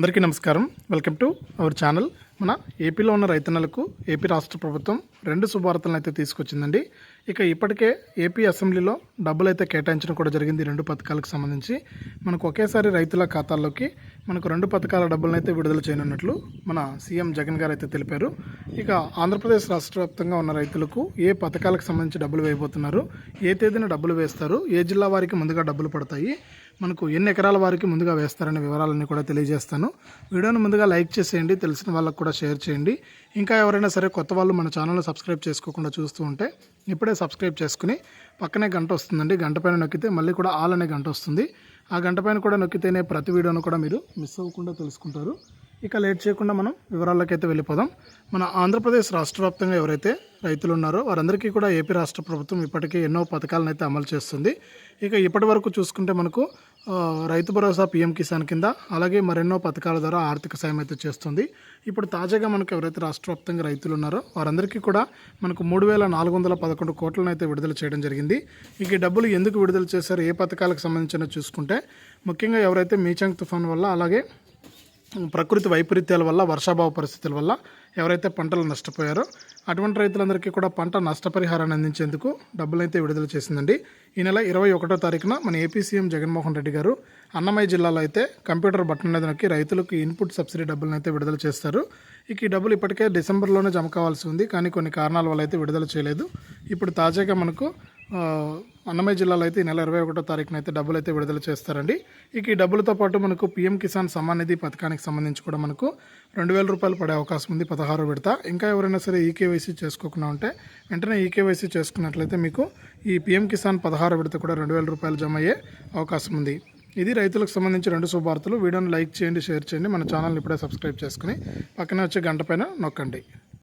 అందరికీ నమస్కారం. Welcome to our channel. మన ఏపీలో ఉన్న రైతన్నలకు ఏపీ రాష్ట్ర ప్రభుత్వం రెండు శుభార్తలను అయితే తీసుకొచ్చిందండి. ఇక ఇప్పటికే ఏపీ అసెంబ్లీలో డబ్బులు అయితే కేటాయించడం కూడా జరిగింది రెండు పథకాలకు సంబంధించి. మనకు ఒకేసారి రైతుల ఖాతాల్లోకి మనకు రెండు పథకాల డబ్బులను అయితే విడుదల చేయనున్నట్లు మన సీఎం జగన్ గారు అయితే తెలిపారు. ఇక ఆంధ్రప్రదేశ్ రాష్ట్ర వ్యాప్తంగా ఉన్న రైతులకు ఏ పథకాలకు సంబంధించి డబ్బులు వేయబోతున్నారు? ఏ తేదీన డబ్బులు వేస్తారు? ఏ జిల్లా వారికి ముందుగా డబ్బులు పడతాయి? మనకు ఎన్ని ఎకరాల వారికి ముందుగా వేస్తారనే వివరాలన్నీ కూడా తెలియజేస్తాను. వీడియోను ముందుగా లైక్ చేసేయండి తెలిసిన వాళ్ళకు కూడా షేర్ చేయండి. ఇంకా ఎవరైనా సరే కొత్త వాళ్ళు మన ఛానల్ని సబ్స్క్రైబ్ చేసుకోకుండా చూస్తూ ఉంటే ఇప్పుడే సబ్స్క్రైబ్ చేసుకుని పక్కనే గంట వస్తుందండి. గంట పైన నొక్కితే మళ్ళీ కూడా ఆల్ అనే గంట వస్తుంది. ఆ గంట పైన కూడా నొక్కితేనే ప్రతి వీడియోను కూడా మీరు మిస్ అవ్వకుండా తెలుసుకుంటారు. ఇక లేట్ చేయకుండా మనం వివరాల్లోకైతే వెళ్ళిపోదాం. మన ఆంధ్రప్రదేశ్ రాష్ట్ర వ్యాప్తంగా ఎవరైతే రైతులు ఉన్నారో వారందరికీ కూడా ఏపీ రాష్ట్ర ప్రభుత్వం ఇప్పటికే ఎన్నో పథకాలను అయితే అమలు చేస్తుంది. ఇక ఇప్పటి వరకు చూసుకుంటే మనకు రైతు భరోసా పీఎం కిసాన్ కింద అలాగే మరెన్నో పథకాల ద్వారా ఆర్థిక సాయం అయితే చేస్తుంది. ఇప్పుడు తాజాగా మనకు ఎవరైతే రాష్ట్ర వ్యాప్తంగా రైతులు ఉన్నారో వారందరికీ కూడా మనకు మూడు వేల నాలుగు వందల పదకొండు కోట్లను అయితే విడుదల చేయడం జరిగింది. ఇక డబ్బులు ఎందుకు విడుదల చేశారు ఏ పథకాలకు సంబంధించిన చూసుకుంటే ముఖ్యంగా ఎవరైతే మీచంగ్ తుఫాన్ వల్ల అలాగే ప్రకృతి వైపరీత్యాల వల్ల వర్షాభావ పరిస్థితుల వల్ల ఎవరైతే పంటలు నష్టపోయారో అటువంటి రైతులందరికీ కూడా పంట నష్టపరిహారాన్ని అందించేందుకు డబ్బులైతే విడుదల చేసిందండి. ఈ నెల ఇరవై ఒకటో తారీఖున మన ఏపీ సీఎం జగన్మోహన్ రెడ్డి గారు అన్నమయ్య జిల్లాలో అయితే కంప్యూటర్ బటన్ మీద నొక్కి రైతులకు ఇన్పుట్ సబ్సిడీ డబ్బులను అయితే విడుదల చేస్తారు. ఇక ఈ డబ్బులు ఇప్పటికే డిసెంబర్లోనే జమ కావాల్సి ఉంది కానీ కొన్ని కారణాల వల్ల అయితే విడుదల చేయలేదు. ఇప్పుడు తాజాగా మనకు అన్నమయ్య జిల్లాలో అయితే ఈ నెల ఇరవై ఒకటో తారీఖున అయితే డబ్బులు అయితే విడుదల చేస్తారండి. ఇక ఈ డబ్బులతో పాటు మనకు పీఎం కిసాన్ సమ్మాన్ నిధి పథకానికి సంబంధించి కూడా మనకు రెండు వేల రూపాయలు పడే అవకాశం ఉంది పదహారు విడత. ఇంకా ఎవరైనా సరే ఈకేవైసీ చేసుకోకుండా ఉంటే వెంటనే ఈకేవైసీ చేసుకున్నట్లయితే మీకు ఈ పీఎం కిసాన్ పదహారు విడత కూడా రెండు వేల రూపాయలు జమ అయ్యే అవకాశం ఉంది. ఇది రైతులకు సంబంధించి రెండు శుభార్తలు వీడియోని లైక్ చేయండి షేర్ చేయండి. మన ఛానల్ని ఇప్పుడే సబ్స్క్రైబ్ చేసుకుని పక్కనే వచ్చే గంట పైన నొక్కండి.